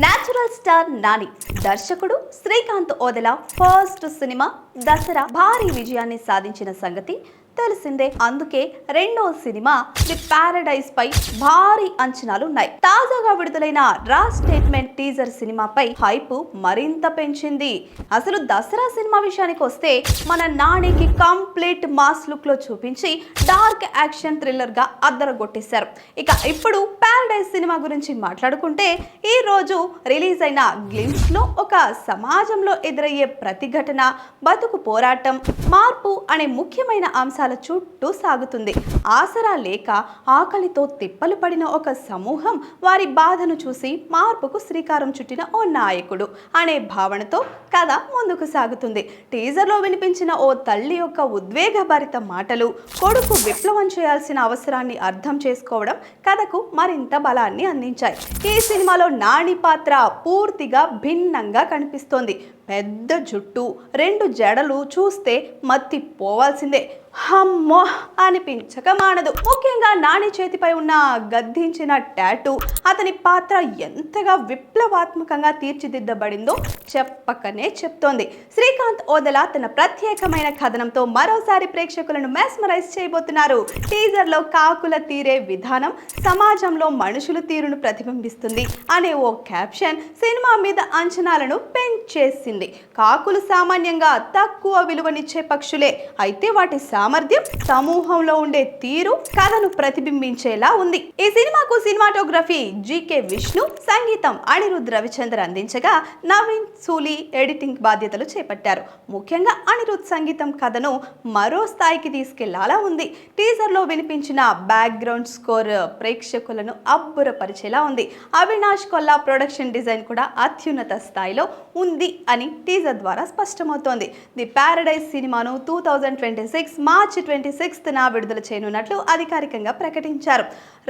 Natural star Nani దర్శకుడు Srikanth Odela first cinema Dasara భారీ విజయాన్ని సాధించిన సంగతి తెలిసిందే. అందుకే రెండో సినిమా ది పారడైజ్ పై భారీ అంచనాలు ఉన్నాయి తాజాగా విడుదలైన రా స్టేట్మెంట్ టీజర్ సినిమాపై హైప్ మరింత పెంచింది. అసలు దసరా సినిమా విషయానికి వస్తే మన నానికి కంప్లీట్ మాస్ లుక్లో చూపించి డార్క్ యాక్షన్ థ్రిల్లర్గా అద్దరగొట్టేశారు. ఇక ఇప్పుడు పారడైజ్ సినిమా గురించి మాట్లాడుకుంటే ఈ రోజు రిలీజ్ అయిన గ్లిమ్స్లో ఒక సమాజంలో ఎదురయ్యే ప్రతిఘటన బతుకు పోరాటం మార్పు అనే ముఖ్యమైన అంశాల చుట్టూ సాగుతుంది. ఆసరా లేక ఆకలితో తిప్పలు పడిన ఒక సమూహం వారి బాధను చూసి మార్పుకు శ్రీకారం చుట్టిన ఓ నాయకుడు అనే భావనతో కథ ముందుకు సాగుతుంది. టీజర్లో వినిపించిన ఓ తల్లి యొక్క ఉద్వేగభరిత మాటలు కొడుకు విప్లవం చేయాల్సిన అవసరాన్ని అర్థం చేసుకోవడం కథకు మరింత బలాన్ని అందించాయి. ఈ సినిమాలో నాని పాత్ర పూర్తిగా భిన్నంగా కనిపిస్తోంది. పెద్ద జుట్టు రెండు జడలు చూస్తే మత్తి పోవాల్సిందే. హమ్మో అనిపించక మానదు. ముఖ్యంగా నాని చేతిపై ఉన్న గద్దించిన టాటూ అతని పాత్ర ఎంతగా విప్లవాత్మకంగా తీర్చిదిద్దబడిందో చెప్పకనే చెప్తోంది. శ్రీకాంత్ ఓదల తన ప్రత్యేకమైన కథనంతో మరోసారి ప్రేక్షకులను మెస్మరైజ్ చేయబోతున్నారు. టీజర్లో కాకుల తీరే విధానం సమాజంలో మనుషుల తీరును ప్రతిబింబిస్తుంది అనే ఓ క్యాప్షన్ సినిమా మీద అంచనాలను పెంచేసింది. కాకులు సామాన్యంగా తక్కువ విలువనిచ్చే పక్షులే. అయితే వాటి సామర్థ్యం సమూహంలో ఉండే తీరు కథను ప్రతిబింబించేలా ఉంది. ఈ సినిమాకు సినిమాటోగ్రఫీ జీకే విష్ణు సంగీతం అనిరుద్ రవిచంద్ర అందించగా నవీన్ సూలి ఎడిటింగ్ బాధ్యతలు చేపట్టారు. ముఖ్యంగా అనిరుద్ సంగీతం కథను మరో స్థాయికి తీసుకెళ్ళాలా ఉంది. టీజర్లో వినిపించిన బ్యాక్గ్రౌండ్ స్కోర్ ప్రేక్షకులను అబ్బురపరిచేలా ఉంది. అవినాష్ కొల్లా ప్రొడక్షన్ డిజైన్ కూడా అత్యున్నత స్థాయిలో ఉంది అని టీజర్ ద్వారా స్పష్టమవుతోంది. ది పారడైజ్ సినిమాను two thousand twenty six March twenty సిక్స్త్న విడుదల చేయనున్నట్లు అధికారికంగా ప్రకటించారు.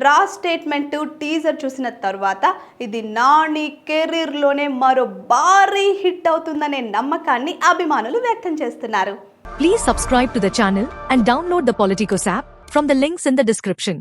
రా స్టేట్మెంట్ టీజర్ చూసిన తర్వాత ఇది నాని కెరీర్లోనే మరో భారీ హిట్ అవుతుందనే నమ్మకాన్ని అభిమానులు వ్యక్తం చేస్తున్నారు. Please subscribe to the channel and download the Politicos app from the links in the description